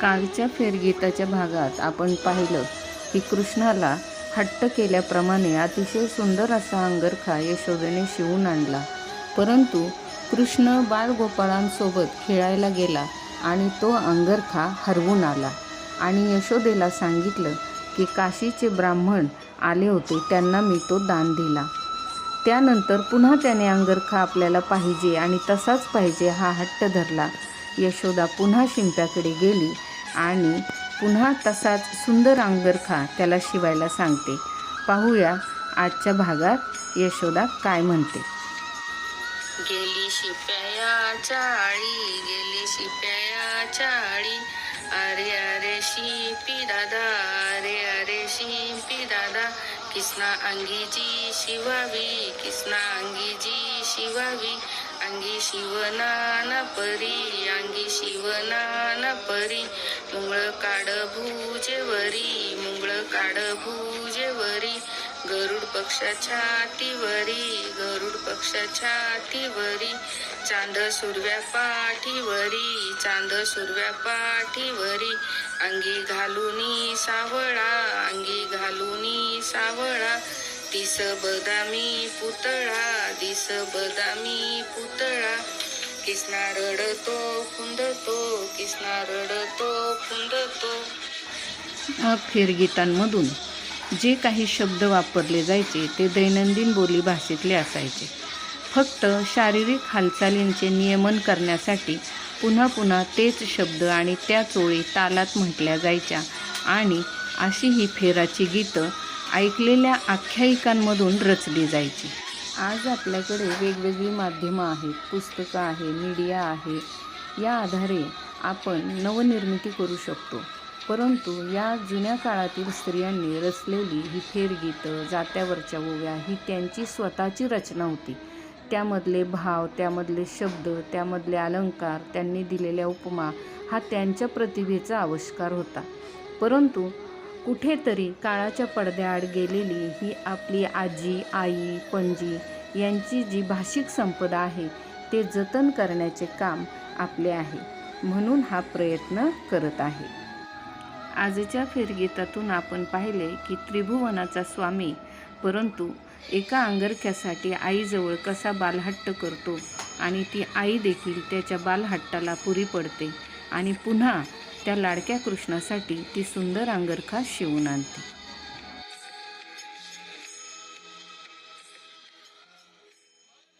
कालच्या फेरगीताच्या भागात आपण पाहिलं की कृष्णाला हट्ट केल्याप्रमाणे अतिशय सुंदर असा अंगरखा यशोदेने शिवून आणला. परंतु कृष्ण बाळगोपाळांसोबत खेळायला गेला आणि तो अंगरखा हरवून आला. आणि यशोदेला सांगितलं की काशीचे ब्राह्मण आले होते त्यांना मी तो दान दिला. त्यानंतर पुन्हा त्याने अंगरखा आपल्याला पाहिजे आणि तसाच पाहिजे हा हट्ट धरला. यशोदा पुन्हा शिंप्याकडे गेली आणि पुन्हा तसाच सुंदर अंगरखा त्याला शिवायला सांगते. पाहूया आजच्या भागात यशोदा काय म्हणते. गेली शिप्याया चाळी गेली शिप्याया चाळी. अरे अरे शिपी दादा अरे अरे शिपी दादा. किसना अंगीजी शिवावी किसना अंगीजी शिवावी. अंगी शिवनान परी अंगी शिवनान परी. मुंगळ काढ भुजेवरी मुंगळ काढ भुजेवरी गरुड पक्ष छातीवरी गरुड पक्ष छातीवरी चांद सुरव्या पाठीवरी चांद सुरव्या पाठीवरी अंगी घालुनी सावळा अंगी घालुनी सावळा. दिस बदामी पुतळा दिस बदामी पुतळा. किसना रडतो फुंदतो किसना रडतो फुंदतो फेरगीतांमधून जे काही शब्द वापरले जायचे ते दैनंदिन बोली भाषेतले असायचे. फक्त शारीरिक हालचालींचे नियमन करण्यासाठी पुन्हा पुन्हा तेच शब्द आणि त्याच ओळी तालात म्हटल्या जायच्या. आणि अशी ही फेराची गीतं ऐकलेल्या आख्यायिकांमधून रचली जायची. आज आपल्याकडे वेगवेगळी माध्यमं आहेत. पुस्तकं आहे मीडिया आहे. या आधारे आपण नवनिर्मिती करू शकतो. परंतु या जुन्या काळातील स्त्रियांनी रचलेली ही फेरगीतं जात्यावरच्या ओव्या ही त्यांची स्वतःची रचना होती. त्यामधले भाव त्यामधले शब्द त्यामधले अलंकार त्यांनी दिलेल्या उपमा हा त्यांच्या प्रतिभेचा आविष्कार होता. परंतु कुठेतरी काळाच्या पडद्याआड गेलेली ही आपली आजी आई पणजी यांची जी भाषिक संपदा आहे ते जतन करण्याचे काम आपले आहे म्हणून हा प्रयत्न करत आहे. आजच्या फेरगीतातून आपण पाहिले की त्रिभुवनाचा स्वामी परंतु एका अंगरख्यासाठी आईजवळ कसा बालहट्ट करतो आणि ती आई देखील त्याच्या बालहट्टाला पुरी पडते आणि पुन्हा त्या लाडक्या कृष्णासाठी ती सुंदर अंगरखा शिवून आणते.